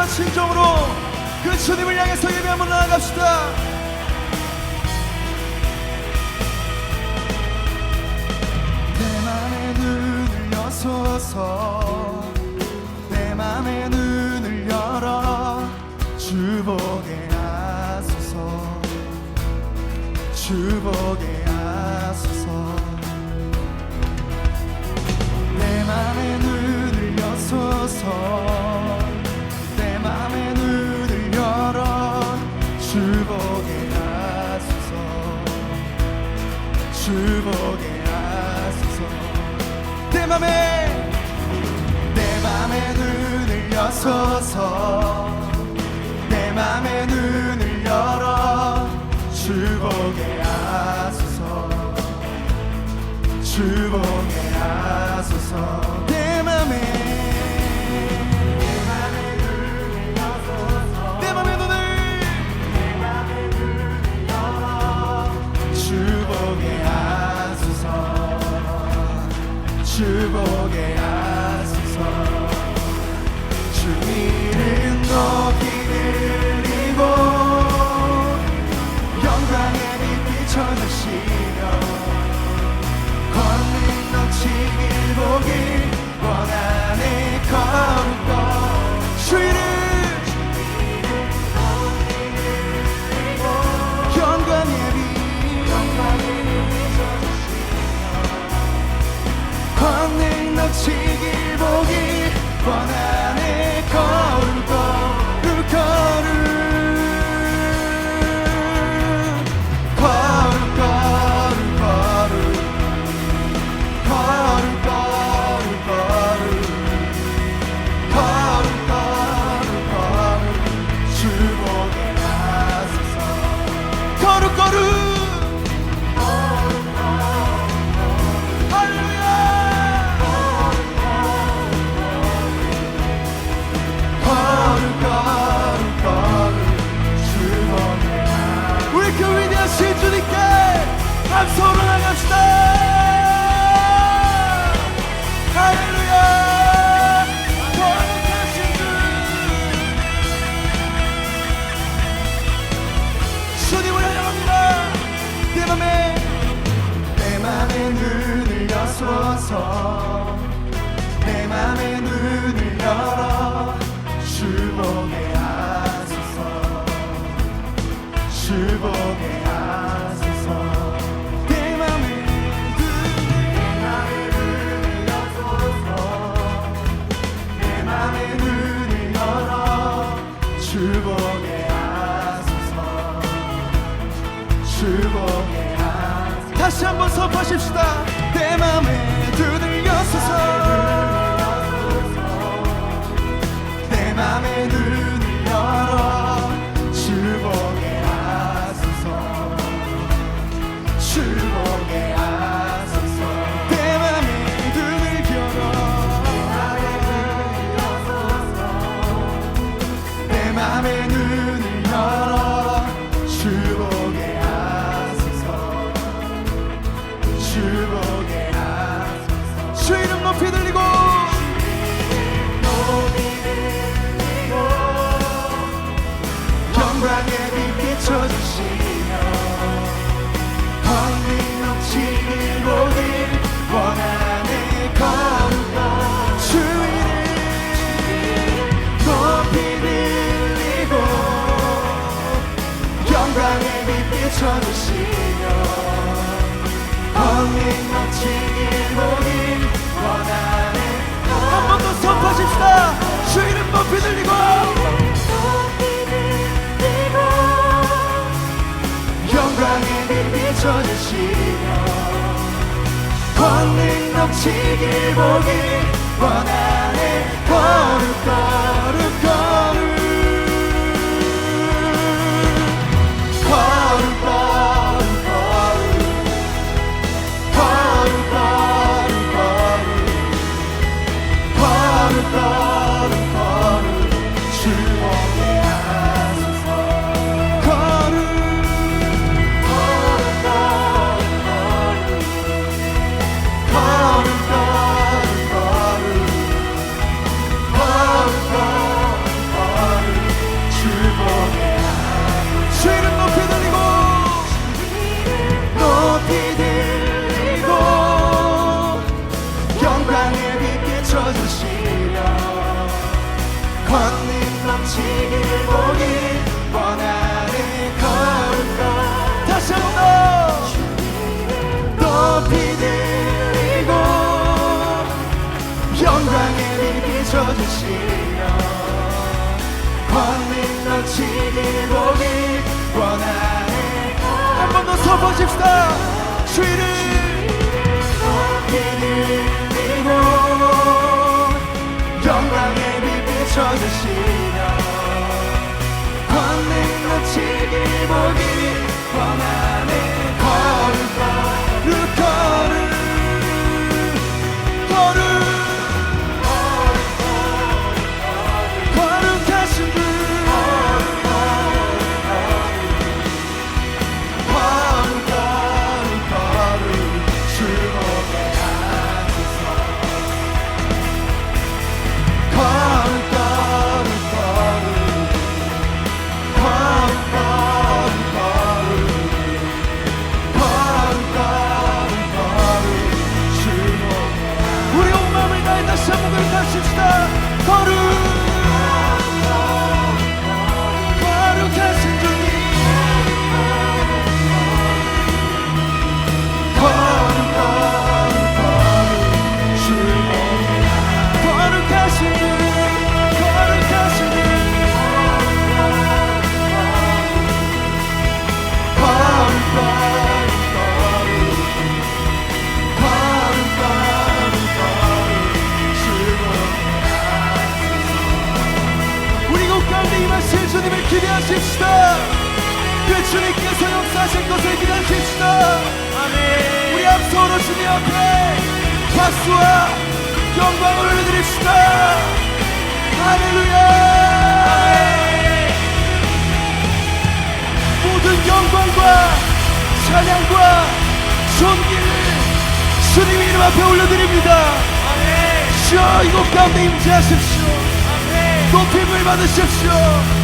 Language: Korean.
마음과 진정으로 그 주님을 향해서 예배 한번 나아갑시다. 내 맘에 눈을 열어 주 보게 하소서 주 보게 맘에 내 맘에 눈을 여소서. 내 맘에 눈을 열어 주보게 하소서. 주보게 하소서 żywo 함성으로 나갑시다. 할렐루야. 주님을 환영합니다. 내 맘에 내 맘에 눈을 여소서 내 맘에 눈을 열어 다시 한번 선포하십시다. 내 맘에 눈을 여소서. 내 맘에 눈 한번더 선포하십시다. 주 이름 높이 들리고. 영광의 빛 비춰주시며 권능 넘치길 보길 원하 높이 들리고 영광을 지치길 보길 원하는 걸까 다시 한번 더 높이 들리고 영광의 빛 비춰주시며 권능 넘치길 보길 원하는 한번 더 서보십시다. 주의를 높이 기대하십시다. 그 주님께서 역사하실 것을 기대하십시다. 우리 앞서로 주님 앞에 박수와 영광을 올려드립시다. 할렐루야. 모든 영광과 찬양과 존귀를 주님 이름 앞에 올려드립니다. 주여 이곳 가운데 임재하십시오. 높임을 받으십시오